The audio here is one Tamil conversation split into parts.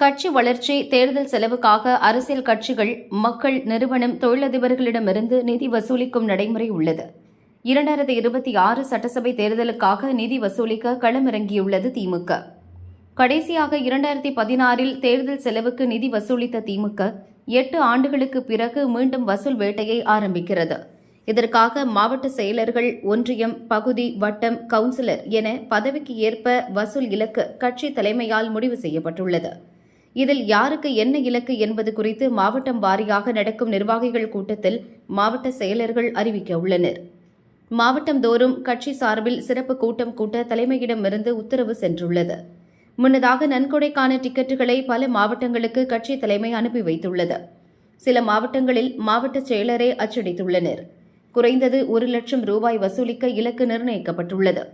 கட்சி வளர்ச்சி தேர்தல் செலவுக்காக அரசியல் கட்சிகள் மக்கள் நிறுவனம் தொழிலதிபர்களிடமிருந்து நிதி வசூலிக்கும் நடைமுறை உள்ளது. இரண்டாயிரத்தி இருபத்தி ஆறு சட்டசபை தேர்தலுக்காக நிதி வசூலிக்க களமிறங்கியுள்ளது திமுக கடைசியாக இரண்டாயிரத்தி பதினாறில் தேர்தல் செலவுக்கு நிதி வசூலித்த திமுக எட்டு ஆண்டுகளுக்கு பிறகு மீண்டும் வசூல் வேட்டையை ஆரம்பிக்கிறது. இதற்காக மாவட்ட செயலர்கள் ஒன்றியம் பகுதி வட்டம் கவுன்சிலர் என பதவிக்கு ஏற்ப வசூல் இலக்கு கட்சி தலைமையால் முடிவு செய்யப்பட்டுள்ளது. இதில் யாருக்கு என்ன இலக்கு என்பது குறித்து மாவட்டம் வாரியாக நடக்கும் நிர்வாகிகள் கூட்டத்தில் மாவட்ட செயலர்கள் அறிவிக்க உள்ளனர். மாவட்டம் தோறும் கட்சி சார்பில் சிறப்பு கூட்டம் கூட்ட தலைமையிடமிருந்து உத்தரவு சென்றுள்ளது. முன்னதாக நன்கொடைக்கான டிக்கெட்டுகளை பல மாவட்டங்களுக்கு கட்சி தலைமை அனுப்பி வைத்துள்ளது. சில மாவட்டங்களில் மாவட்ட செயலரே அச்சடித்துள்ளனர். குறைந்தது ஒரு லட்சம் ரூபாய் வசூலிக்க இலக்கு நிர்ணயிக்கப்பட்டுள்ளது.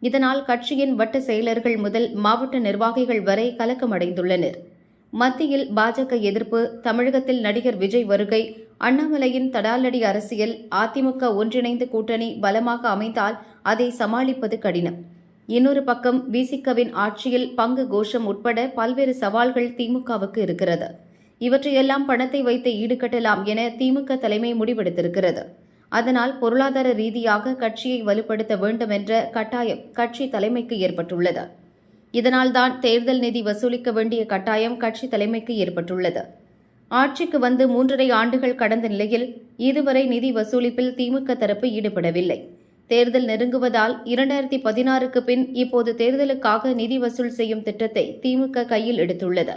இதனால் கட்சியின் வட்ட செயலர்கள் முதல் மாவட்ட நிர்வாகிகள் வரை கலக்கமடைந்துள்ளனர். மத்தியில் பாஜக எதிர்ப்பு தமிழகத்தில் நடிகர் விஜய் வருகை அண்ணாமலையின் தடாலடி அரசியல் அதிமுக ஒன்றிணைந்த கூட்டணி பலமாக அமைந்தால் அதை சமாளிப்பது கடினம். இன்னொரு பக்கம் விசிகவின் ஆட்சியில் பங்கு கோஷம் உட்பட பல்வேறு சவால்கள் திமுகவுக்கு இருக்கிறது. இவற்றையெல்லாம் பணத்தை வைத்து ஈடுகட்டலாம் என திமுக தலைமை முடிவெடுத்திருக்கிறது. அதனால் பொருளாதார ரீதியாக கட்சியை வலுப்படுத்த வேண்டும் என்ற கட்டாயம் கட்சி தலைமைக்கு ஏற்பட்டுள்ளது. இதனால்தான் தேர்தல் நிதி வசூலிக்க வேண்டிய கட்டாயம் கட்சி தலைமைக்கு ஏற்பட்டுள்ளது. ஆட்சிக்கு வந்து மூன்றரை ஆண்டுகள் கடந்த நிலையில் இதுவரை நிதி வசூலிப்பில் திமுக தரப்பு ஈடுபடவில்லை. தேர்தல் நெருங்குவதால் இரண்டாயிரத்தி பதினாறுக்கு பின் இப்போது தேர்தலுக்காக நிதி வசூல் செய்யும் திட்டத்தை திமுக கையில் எடுத்துள்ளது.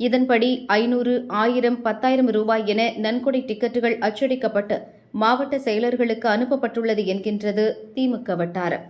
இதன்படி ஐநூறு ஆயிரம் பத்தாயிரம் ரூபாய் என நன்கொடை டிக்கெட்டுகள் அச்சடிக்கப்பட்டு மாவட்ட செயலர்களுக்கு அனுப்பப்பட்டுள்ளது என்கின்றது திமுக வட்டாரம்.